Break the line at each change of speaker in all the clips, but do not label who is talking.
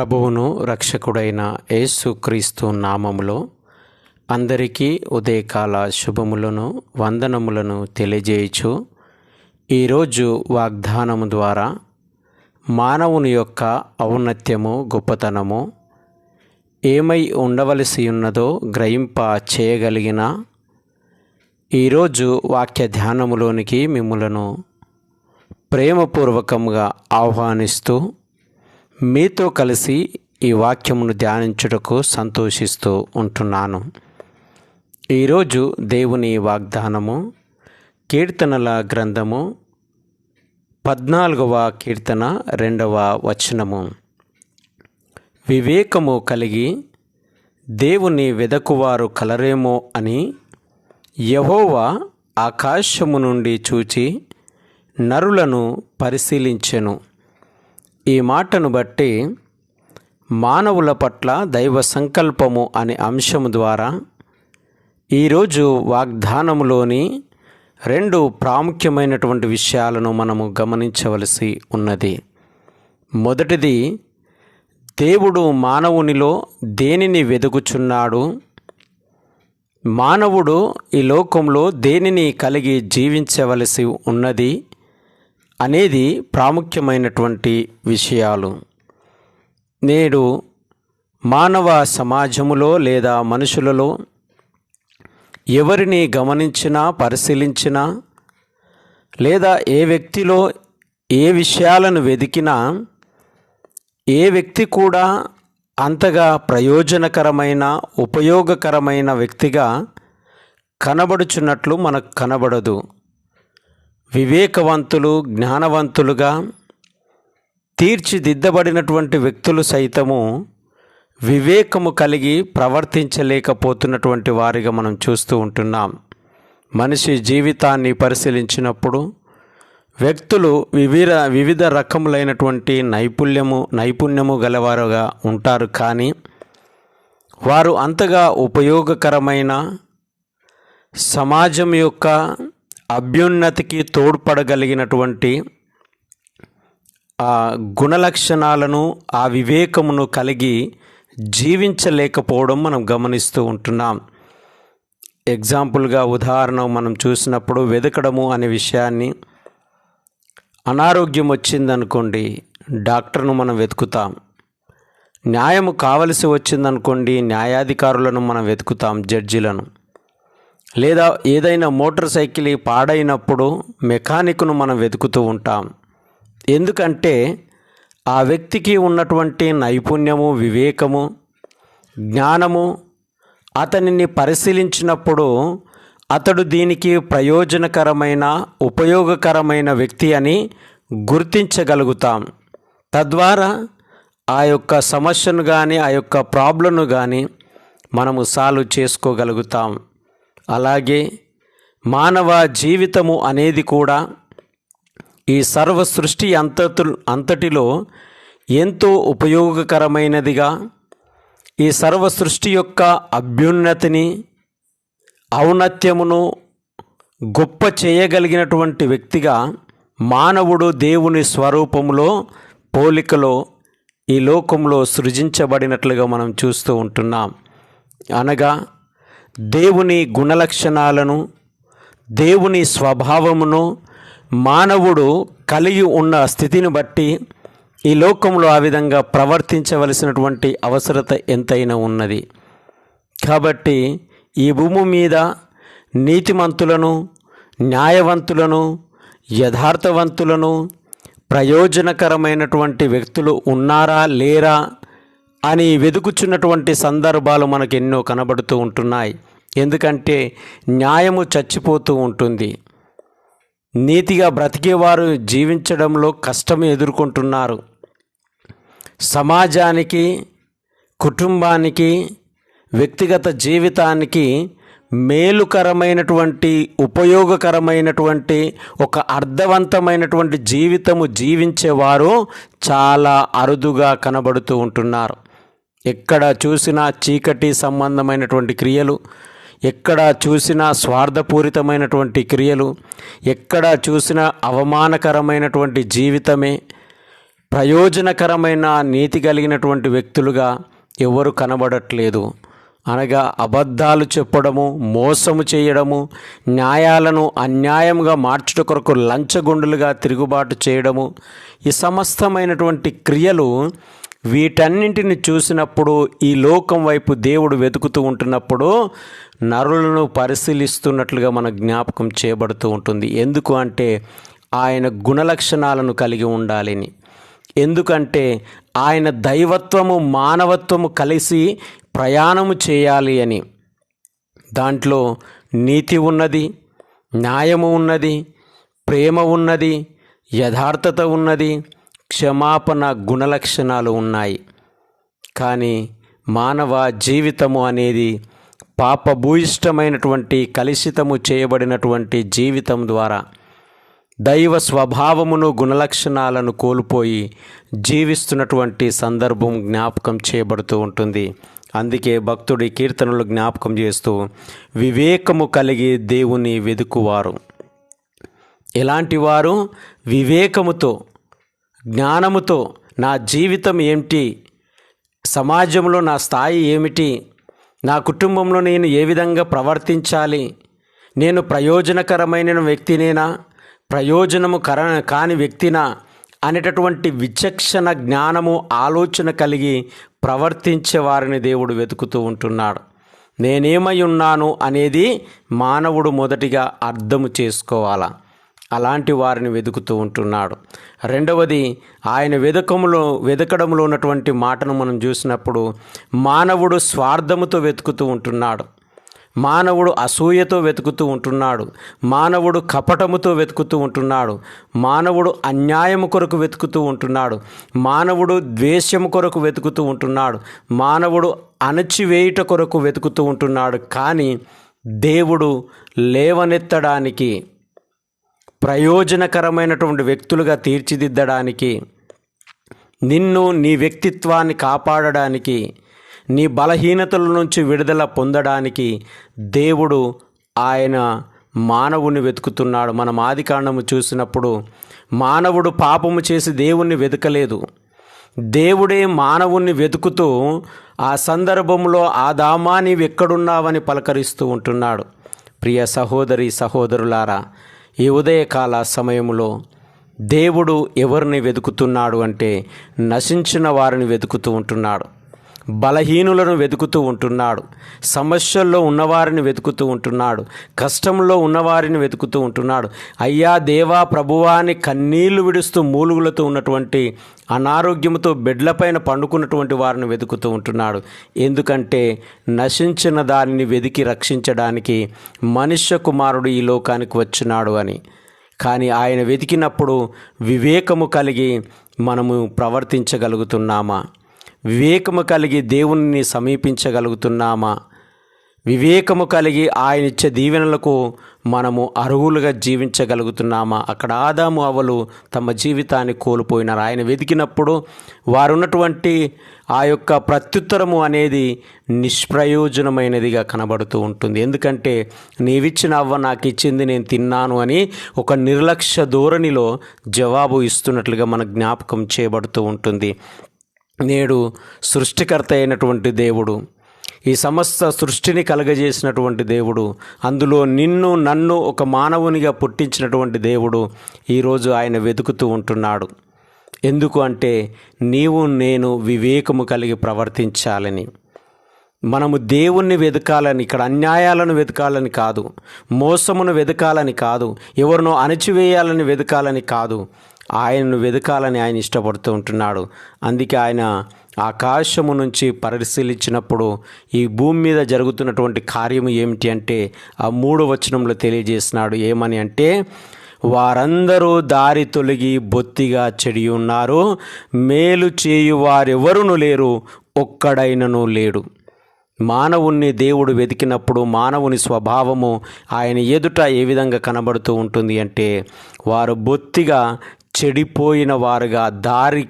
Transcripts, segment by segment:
ప్రభువును రక్షకుడైన యేసుక్రీస్తు నామములో అందరికీ ఉదయకాల శుభములను వందనములను తెలియజేయచు ఈరోజు వాగ్దానము ద్వారా మానవుని యొక్క ఔన్నత్యము గొప్పతనము ఏమై ఉండవలసి ఉన్నదో గ్రహింప చేయగలిగిన ఈరోజు వాక్య ధ్యానములోనికి మిమ్ములను ప్రేమపూర్వకంగా ఆహ్వానిస్తూ మీతో కలిసి ఈ వాక్యమును ధ్యానించుటకు సంతోషిస్తూ ఉంటున్నాను. ఈరోజు దేవుని వాగ్దానము కీర్తనల గ్రంథము పద్నాలుగవ కీర్తన రెండవ వచనము. వివేకము కలిగి దేవుని వెదకువారు కలరేమో అని యహోవా ఆకాశము నుండి చూచి నరులను పరిశీలించెను. ఈ మాటను బట్టి మానవుల పట్ల దైవ సంకల్పము అనే అంశము ద్వారా ఈరోజు వాగ్దానములోని రెండు ప్రాముఖ్యమైనటువంటి విషయాలను మనము గమనించవలసి ఉన్నది. మొదటిది దేవుడు మానవునిలో దేనిని వెదుకుచున్నాడు? మానవుడు ఈ లోకంలో దేనిని కలిగి జీవించవలసి ఉన్నది? అనేది ప్రాముఖ్యమైనటువంటి విషయాలు. నేడు మానవ సమాజములో లేదా మనుషులలో ఎవరిని గమనించినా పరిశీలించినా లేదా ఏ వ్యక్తిలో ఏ విషయాలను వెదికినా ఏ వ్యక్తి కూడా అంతగా ప్రయోజనకరమైన ఉపయోగకరమైన వ్యక్తిగా కనబడుచున్నట్లు మనకు కనబడదు. వివేకవంతులు జ్ఞానవంతులుగా తీర్చిదిద్దబడినటువంటి వ్యక్తులు సైతము వివేకము కలిగి ప్రవర్తించలేకపోతున్నటువంటి వారిగా మనం చూస్తూ ఉంటున్నాం. మనిషి జీవితాన్ని పరిశీలించినప్పుడు వ్యక్తులు వివిధ వివిధ రకములైనటువంటి నైపుణ్యము నైపుణ్యము గలవారుగా ఉంటారు కానీ వారు అంతగా ఉపయోగకరమైన సమాజం యొక్క అభ్యున్నతికి తోడ్పడగలిగినటువంటి ఆ గుణలక్షణాలను ఆ వివేకమును కలిగి జీవించలేకపోవడం మనం గమనిస్తూ ఉంటున్నాం. ఎగ్జాంపుల్గా ఉదాహరణ మనం చూసినప్పుడు వెతకడము అనే విషయాన్ని అనారోగ్యం వచ్చిందనుకోండి డాక్టర్ను మనం వెతుకుతాం. న్యాయము కావలసి వచ్చిందనుకోండి న్యాయాధికారులను మనం వెతుకుతాం జడ్జిలను. లేదా ఏదైనా మోటార్ సైకిల్ పాడైనప్పుడు మెకానిక్ను మనం వెతుకుతూ ఉంటాం. ఎందుకంటే ఆ వ్యక్తికి ఉన్నటువంటి నైపుణ్యము వివేకము జ్ఞానము అతనిని పరిశీలించినప్పుడు అతడు దీనికి ప్రయోజనకరమైన ఉపయోగకరమైన వ్యక్తి అని గుర్తించగలుగుతాం. తద్వారా ఆ యొక్క సమస్యను కానీ ఆ యొక్క ప్రాబ్లంను కానీ మనము సాల్వ్ చేసుకోగలుగుతాం. అలాగే మానవ జీవితము అనేది కూడా ఈ సర్వ సృష్టి అంతతు అంతటిలో ఎంతో ఉపయోగకరమైనదిగా ఈ సర్వ సృష్టి యొక్క అభ్యున్నతిని ఔన్నత్యమును గొప్ప చేయగలిగినటువంటి వ్యక్తిగా మానవుడు దేవుని స్వరూపములో పోలికలో ఈ లోకంలో సృజించబడినట్లుగా మనం చూస్తూ ఉంటున్నాం. అనగా దేవుని గుణలక్షణాలను దేవుని స్వభావమును మానవుడు కలిగి ఉన్న స్థితిని బట్టి ఈ లోకంలో ఆ విధంగా ప్రవర్తించవలసినటువంటి అవసరత ఎంతైనా ఉన్నది. కాబట్టి ఈ భూమి మీద నీతిమంతులను న్యాయవంతులను యథార్థవంతులను ప్రయోజనకరమైనటువంటి వ్యక్తులు ఉన్నారా లేరా అని వెదుకుచున్నటువంటి సందర్భాలు మనకు ఎన్నో కనబడుతూ ఉంటున్నాయి. ఎందుకంటే న్యాయము చచ్చిపోతూ ఉంటుంది. నీతిగా బ్రతికేవారు జీవించడంలో కష్టం ఎదుర్కొంటున్నారు. సమాజానికి కుటుంబానికి వ్యక్తిగత జీవితానికి మేలుకరమైనటువంటి ఉపయోగకరమైనటువంటి ఒక అర్థవంతమైనటువంటి జీవితము జీవించేవారు చాలా అరుదుగా కనబడుతూ ఉంటున్నారు. ఎక్కడ చూసినా చీకటి సంబంధమైనటువంటి క్రియలు ఎక్కడ చూసినా స్వార్థపూరితమైనటువంటి క్రియలు ఎక్కడ చూసినా అవమానకరమైనటువంటి జీవితమే ప్రయోజనకరమైన నీతి కలిగినటువంటి వ్యక్తులుగా ఎవరు కనబడట్లేదు. అనగా అబద్ధాలు చెప్పడము మోసము చేయడము న్యాయాలను అన్యాయంగా మార్చుట కొరకు లంచగొండులుగా తిరుగుబాటు చేయడము ఈ సమస్తమైనటువంటి క్రియలు వీటన్నింటిని చూసినప్పుడు ఈ లోకం వైపు దేవుడు వెతుకుతూ ఉంటున్నప్పుడు నరులను పరిశీలిస్తున్నట్లుగా మన జ్ఞాపకం చేయబడుతూ ఉంటుంది. ఎందుకు అంటే ఆయన గుణలక్షణాలను కలిగి ఉండాలని. ఎందుకంటే ఆయన దైవత్వము మానవత్వము కలిసి ప్రయాణము చేయాలి అని. దాంట్లో నీతి ఉన్నది న్యాయము ఉన్నది ప్రేమ ఉన్నది యథార్థత ఉన్నది క్షమాపణ గుణలక్షణాలు ఉన్నాయి. కానీ మానవ జీవితము అనేది పాపభూయిష్టమైనటువంటి కలుషితము చేయబడినటువంటి జీవితం ద్వారా దైవ స్వభావమును గుణలక్షణాలను కోల్పోయి జీవిస్తున్నటువంటి సందర్భం జ్ఞాపకం చేయబడుతూ ఉంటుంది. అందుకే భక్తుడి కీర్తనలు జ్ఞాపకం చేస్తూ వివేకము కలిగి దేవుని వెదుకువారు. ఎలాంటి వారు వివేకముతో జ్ఞానముతో నా జీవితం ఏమిటి సమాజంలో నా స్థాయి ఏమిటి? నా కుటుంబంలో నేను ఏ విధంగా ప్రవర్తించాలి? నేను ప్రయోజనకరమైన వ్యక్తినేనా? ప్రయోజనము కర కాని వ్యక్తినా? అనేటటువంటి విచక్షణ జ్ఞానము ఆలోచన కలిగి ప్రవర్తించే వారిని దేవుడు వెతుకుతూ ఉంటున్నాడు. నేనేమై ఉన్నాను అనేది మానవుడు మొదటిగా అర్థము చేసుకోవాలా? అలాంటి వారిని వెతుకుతూ ఉంటున్నాడు. రెండవది ఆయన వెదకములో వెదకడంలో ఉన్నటువంటి మాటను మనం చూసినప్పుడు మానవుడు స్వార్థముతో వెతుకుతూ ఉంటున్నాడు. మానవుడు అసూయతో వెతుకుతూ ఉంటున్నాడు. మానవుడు కపటముతో వెతుకుతూ ఉంటున్నాడు. మానవుడు అన్యాయము కొరకు వెతుకుతూ ఉంటున్నాడు. మానవుడు ద్వేషము కొరకు వెతుకుతూ ఉంటున్నాడు. మానవుడు అణచివేయుట కొరకు వెతుకుతూ ఉంటున్నాడు. కానీ దేవుడు లేవనెత్తడానికి ప్రయోజనకరమైనటువంటి వ్యక్తులుగా తీర్చిదిద్దడానికి నిన్ను నీ వ్యక్తిత్వాన్ని కాపాడడానికి నీ బలహీనతల నుంచి విడుదల పొందడానికి దేవుడు ఆయన మానవుని వెతుకుతున్నాడు. మనం ఆది కాండము చూసినప్పుడు మానవుడు పాపము చేసి దేవుణ్ణి వెతకలేదు. దేవుడే మానవుణ్ణి వెతుకుతూ ఆ సందర్భంలో ఆదామా నీవు ఎక్కడున్నావని పలకరిస్తూ ఉంటున్నాడు. ప్రియ సహోదరి సహోదరులారా ఈ ఉదయకాల సమయంలో దేవుడు ఎవరిని వెతుకుతున్నాడు అంటే నశించిన వారిని వెతుకుతూ ఉంటున్నాడు. బలహీనులను వెతుకుతూ ఉంటున్నాడు. సమస్యల్లో ఉన్నవారిని వెతుకుతూ ఉంటున్నాడు. కష్టంలో ఉన్నవారిని వెతుకుతూ ఉంటున్నాడు. అయ్యా దేవా ప్రభువాని కన్నీళ్ళు విడుస్తూ మూలుగులతో ఉన్నటువంటి అనారోగ్యంతో బెడ్లపైన పండుకున్నటువంటి వారిని వెతుకుతూ ఉంటున్నాడు. ఎందుకంటే నశించిన దానిని వెతికి రక్షించడానికి మనుష్య కుమారుడు ఈ లోకానికి వచ్చినాడు అని. కానీ ఆయన వెతికినప్పుడు వివేకము కలిగి మనము ప్రవర్తించగలుగుతున్నామా? వివేకము కలిగి దేవుణ్ణి సమీపించగలుగుతున్నామా? వివేకము కలిగి ఆయన ఇచ్చే దీవెనలకు మనము అర్హులుగా జీవించగలుగుతున్నామా? అక్కడ ఆదాము అవలు తమ జీవితాన్ని కోల్పోయినారు. ఆయన వెతికినప్పుడు వారున్నటువంటి ఆ యొక్క ప్రత్యుత్తరము అనేది నిష్ప్రయోజనమైనదిగా కనబడుతూ ఉంటుంది. ఎందుకంటే నీవిచ్చిన అవ్వ నాకు ఇచ్చింది నేను తిన్నాను అని ఒక నిర్లక్ష్య ధోరణిలో జవాబు ఇస్తున్నట్లుగా మన జ్ఞాపకం చేయబడుతూ ఉంటుంది. నేడు సృష్టికర్త అయినటువంటి దేవుడు. ఈ సమస్త సృష్టిని కలగజేసినటువంటి దేవుడు. అందులో నిన్ను నన్ను ఒక మానవునిగా పుట్టించినటువంటి దేవుడు ఈరోజు ఆయన వెతుకుతూ ఉంటున్నాడు. ఎందుకు అంటే నీవు నేను వివేకము కలిగి ప్రవర్తించాలని. మనము దేవుణ్ణి వెతకాలని ఇక్కడ అన్యాయాలను వెతకాలని కాదు. మోసమును వెతకాలని కాదు. ఎవరినో అణచివేయాలని వెతకాలని కాదు. ఆయనను వెతకాలని ఆయన ఇష్టపడుతూ ఉంటున్నాడు. అందుకే ఆయన ఆకాశము నుంచి పరిశీలించినప్పుడు ఈ భూమి మీద జరుగుతున్నటువంటి కార్యము ఏమిటి అంటే ఆ మూడు వచనంలో తెలియజేసినాడు ఏమని అంటే వారందరూ దారి తొలగి బొత్తిగా చెడి ఉన్నారు. మేలు చేయు వారెవరును లేరు ఒక్కడైనను లేడు. మానవుణ్ణి దేవుడు వెతికినప్పుడు మానవుని స్వభావము ఆయన ఎదుట ఏ విధంగా కనబడుతూ ఉంటుంది అంటే వారు బొత్తిగా చెడిపోయిన వారుగా దారి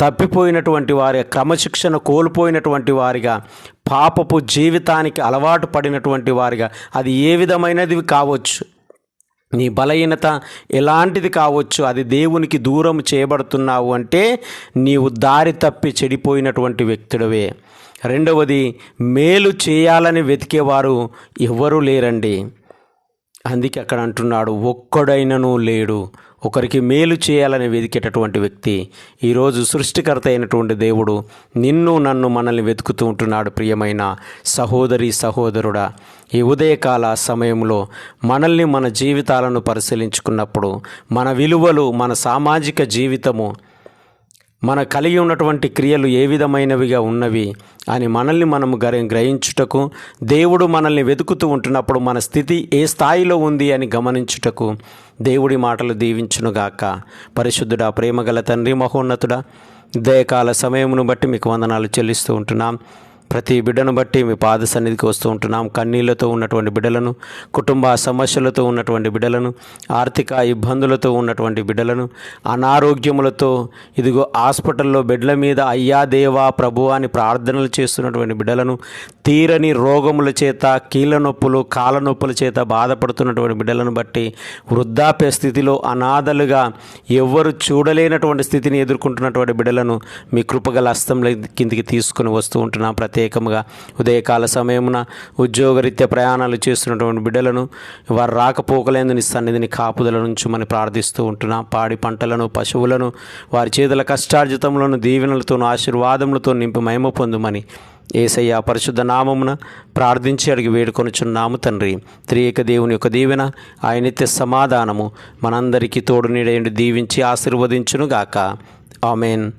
తప్పిపోయినటువంటి వారి క్రమశిక్షణ కోల్పోయినటువంటి వారిగా పాపపు జీవితానికి అలవాటు పడినటువంటి వారిగా అది ఏ విధమైనది కావచ్చు? నీ బలహీనత ఎలాంటిది కావచ్చు? అది దేవునికి దూరం చేయబడుతున్నావు అంటే నీవు దారి తప్పి చెడిపోయినటువంటి వ్యక్తుడవే. రెండవది మేలు చేయాలని వెతికేవారు ఎవ్వరూ లేరండి. అందుకే అక్కడ అంటున్నాడు ఒక్కడైనను లేడు ఒకరికి మేలు చేయాలని వెతికేటటువంటి వ్యక్తి ఈరోజు సృష్టికర్త అయినటువంటి దేవుడు నిన్ను నన్ను మనల్ని వెతుకుతూ ఉంటున్నాడు ప్రియమైన సహోదరి సహోదరుడా. ఈ ఉదయకాల సమయంలో మనల్ని మన జీవితాలను పరిశీలించుకున్నప్పుడు మన విలువలు మన సామాజిక జీవితము మన కలిగి ఉన్నటువంటి క్రియలు ఏ విధమైనవిగా ఉన్నవి అని మనల్ని మనము గర గ్రహించుటకు దేవుడు మనల్ని వెతుకుతూ ఉంటున్నప్పుడు మన స్థితి ఏ స్థాయిలో ఉంది అని గమనించుటకు దేవుడి మాటలు దీవించునుగాక. పరిశుద్ధుడా ప్రేమగల తండ్రి మహోన్నతుడా దయకాల సమయమును బట్టి మీకు వందనాలు చెల్లిస్తూ ఉంటున్నాం. ప్రతి బిడ్డను బట్టి మీ పాద సన్నిధికి వస్తూ ఉంటున్నాం. కన్నీళ్ళతో ఉన్నటువంటి బిడ్డలను కుటుంబ సమస్యలతో ఉన్నటువంటి బిడ్డలను ఆర్థిక ఇబ్బందులతో ఉన్నటువంటి బిడ్డలను అనారోగ్యములతో ఇదిగో హాస్పిటల్లో బెడ్ల మీద అయ్యా దేవా ప్రభు అని ప్రార్థనలు చేస్తున్నటువంటి బిడ్డలను తీరని రోగముల చేత కీళ్ళ నొప్పులు కాళ్ళ నొప్పుల చేత బాధపడుతున్నటువంటి బిడ్డలను బట్టి వృద్ధాప్య స్థితిలో అనాథలుగా ఎవ్వరు చూడలేనటువంటి స్థితిని ఎదుర్కొంటున్నటువంటి బిడ్డలను మీ కృపగల హస్తంలో కిందికి తీసుకుని వస్తూ ఉంటున్నాం. ప్రతి ప్రత్యేకంగా ఉదయకాల సమయమున ఉద్యోగరీత్యా ప్రయాణాలు చేస్తున్నటువంటి బిడ్డలను వారు రాకపోకలేందు నీ సన్నిధిని కాపుదల నుంచి మనం ప్రార్థిస్తూ ఉంటున్నాం. పాడి పంటలను పశువులను వారి చేతుల కష్టార్జితములను దీవెనలతోనూ ఆశీర్వాదములతో నింపి మహిమ పొందుమని ఏసయ్య పరిశుద్ధ నామమున ప్రార్థించి అడిగి వేడుకొనుచున్నాము తండ్రి. త్రియేక దేవుని యొక్క దీవెన ఆయన సమాధానము మనందరికీ తోడు నీడయండి దీవించి ఆశీర్వదించునుగాక. ఆమెన్.